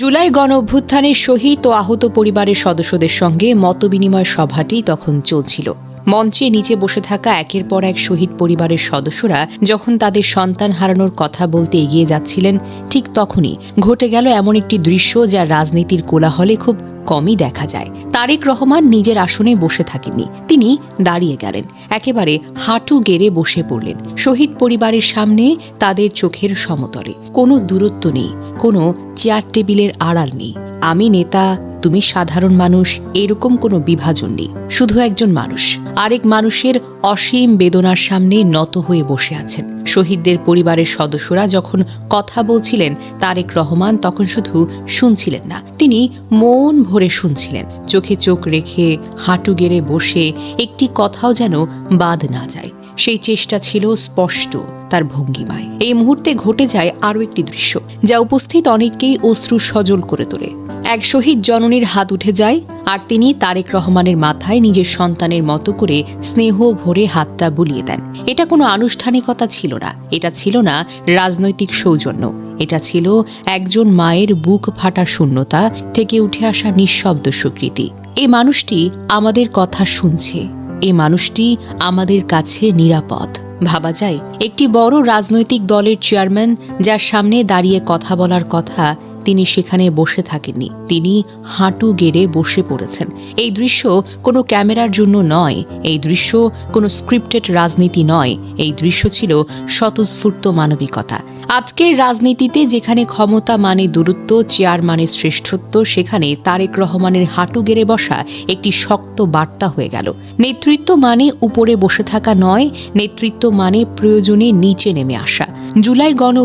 জুলাই গণ অভ্যুত্থানে শহীদ ও আহত পরিবারের সদস্যদের সঙ্গে মতবিনিময় সভাটি তখন চলছিল। মঞ্চে নিচে বসে থাকা একের পর এক শহীদ পরিবারের সদস্যরা যখন তাদের সন্তান হারানোর কথা বলতে এগিয়ে যাচ্ছিলেন, ঠিক তখনই ঘটে গেল এমন একটি দৃশ্য যা রাজনীতির কোলাহলে খুব কমই দেখা যায়। তারেক রহমান নিজের আসনে বসে থাকেননি। তিনি দাঁড়িয়ে গেলেন। একেবারে হাঁটু গেড়ে বসে পড়লেন। শহীদ পরিবারের সামনে তাদের চোখের সমতলে। কোনো দূরত্ব নেই। কোনো চেয়ার টেবিলের আড়াল নেই। আমি নেতা, তুমি সাধারণ মানুষ, এরকম কোনো বিভাজন নেই, শুধু একজন মানুষ। আরেক মানুষের অসীম বেদনার সামনে নত হয়ে বসে আছেন। শহীদদের পরিবারের সদস্যরা যখন কথা বলছিলেন, তারেক রহমান তখন শুধু শুনছিলেন না, তিনি মন ভরে শুনছিলেন। চোখে চোখ রেখে, হাঁটু গেড়ে বসে একটি কথাও যেন বাদ না যায়। সেই চেষ্টা ছিল স্পষ্ট, তার ভঙ্গিমায়। এই মুহূর্তে ঘটে যায় আরও একটি দৃশ্য, যা উপস্থিত অনেককেই অশ্রু সজল করে তোলে। এক শহীদ জননীর হাত উঠে যায়, আর তিনি তারেক রহমানের মাথায় নিজের সন্তানের মতো করে স্নেহ ভরে হাতটা বুলিয়ে দেন। এটা কোনো আনুষ্ঠানিকতা ছিল না। এটা ছিল না রাজনৈতিক সৌজন্য। এটা ছিল একজন মায়ের বুক ফাটা শূন্যতা থেকে উঠে আসা নিঃশব্দ স্বীকৃতি। এই মানুষটি আমাদের কথা শুনছে। এই মানুষটি আমাদের কাছে নিরাপদ। ভাবা যায়, একটি বড় রাজনৈতিক দলের চেয়ারম্যান যার সামনে দাঁড়িয়ে কথা বলার কথা তিনি সেখানে বসে থাকেননি। তিনি হাঁটু গেড়ে বসে পড়েছেন। এই দৃশ্য কোনো ক্যামেরার জন্য নয়, এই দৃশ্য কোনো স্ক্রিপ্টেড রাজনীতি নয়, এই দৃশ্য ছিল স্বতঃস্ফূর্ত মানবিকতা। আজকের রাজনীতিতে যেখানে ক্ষমতা মানে দূরত্ব, চেয়ার মানে শ্রেষ্ঠত্ব, সেখানে তারেক রহমানের হাঁটু গেড়ে বসা একটি শক্ত বার্তা হয়ে গেল। নেতৃত্ব মানে উপরে বসে থাকা নয়, নেতৃত্ব মানে প্রয়োজনে নিচে নেমে আসা। জুলাই গণ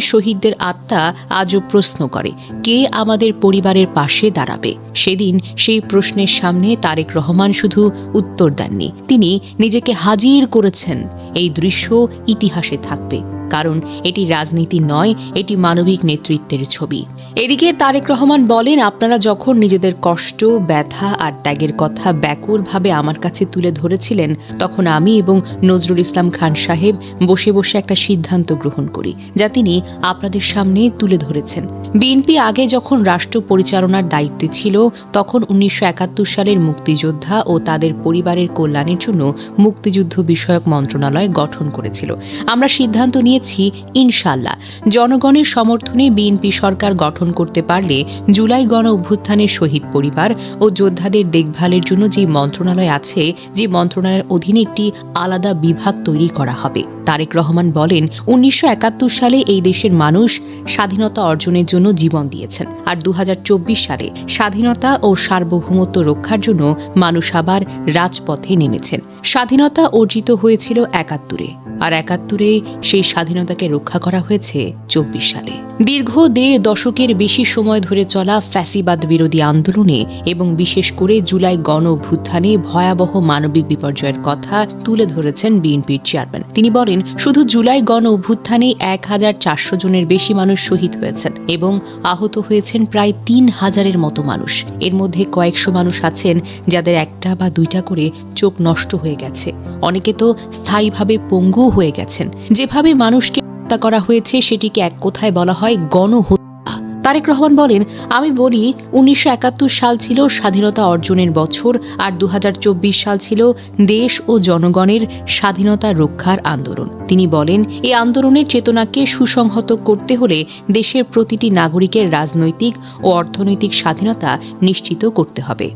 শহীদদের আত্মা আজও প্রশ্ন করে, কে আমাদের পরিবারের পাশে দাঁড়াবে? সেদিন সেই প্রশ্নের সামনে তারেক রহমান শুধু উত্তর দেননি। তিনি নিজেকে হাজির করেছেন, এই দৃশ্য ইতিহাসে থাকবে। কারণ এটি রাজনীতি নয় এটি মানবিক নেতৃত্বের ছবি। এদিকে তারেক রহমান বলেন, আপনারা যখন নিজেদের কষ্ট, ব্যথা আর ত্যাগের কথা ব্যাকুলভাবে আমার কাছে তুলে ধরেছিলেন, তখন আমি এবং নজরুল ইসলাম খান সাহেব বসে বসে একটা সিদ্ধান্ত গ্রহণ করি, যা তিনি আপনাদের সামনে তুলে ধরেছেন। বিএনপি আগে যখন রাষ্ট্র পরিচালনার দায়িত্বে ছিল, তখন উনিশশো একাত্তর সালের মুক্তিযোদ্ধা ও তাদের পরিবারের কল্যাণের জন্য মুক্তিযুদ্ধ বিষয়ক মন্ত্রণালয় গঠন করেছিল। আমরা সিদ্ধান্ত নিয়েছি ইনশাল্লাহ জনগণের সমর্থনে বিএনপি সরকার গঠন করতে পারলে জুলাই গণ অভ্যুত্থানের শহীদ পরিবার ও যোদ্ধাদের দেখভালের জন্য যে মন্ত্রণালয় আছে, যে মন্ত্রণালয়ের অধীনে একটি আলাদা বিভাগ তৈরি করা হবে। তারেক রহমান বলেন, উনিশশো একাত্তর সালে এই দেশের মানুষ স্বাধীনতা অর্জনের জন্য জীবন দিয়েছেন। আর দু হাজার চব্বিশ সালে স্বাধীনতা ও সার্বভৌমত্ব রক্ষার জন্য মানুষ আবার রাজপথে নেমেছেন। স্বাধীনতা অর্জিত হয়েছিল একাত্তরে। আর একাত্তরে সেই স্বাধীনতাকে রক্ষা করা হয়েছে চব্বিশ সালে। দীর্ঘ দেড় দশকের বেশি সময় ধরে চলা ফ্যাসিবাদ বিরোধী আন্দোলনে এবং বিশেষ করে জুলাই গণ অভ্যুত্থানে ভয়াবহ মানবিক বিপর্যয়ের কথা তুলে ধরেছেন বিএনপির চেয়ারম্যান। তিনি বলেন, শুধু জুলাই গণ অভ্যুত্থানে এক হাজার চারশো জনের বেশি মানুষ শহীদ হয়েছেন এবং আহত হয়েছেন প্রায় তিন হাজারের মতো মানুষ। এর মধ্যে কয়েকশো মানুষ আছেন যাদের একটা বা দুইটা করে চোখ নষ্ট হয়ে গেছে। অনেকে তো স্থায়ীভাবে পঙ্গু হয়ে গেছেন। যেভাবে মানুষকে হত্যা করা হয়েছে, সেটিকে এক কথায় বলা হয় গণহত্যা। তারেক রহমান বলেন, আমি বলি, উনিশশো একাত্তর সাল ছিল স্বাধীনতা অর্জনের বছর, আর দু হাজার চব্বিশ সাল ছিল দেশ ও জনগণের স্বাধীনতা রক্ষার আন্দোলন। তিনি বলেন এই আন্দোলনের চেতনাকে সুসংহত করতে হলে দেশের প্রতিটি নাগরিকের রাজনৈতিক ও অর্থনৈতিক স্বাধীনতা নিশ্চিত করতে হবে।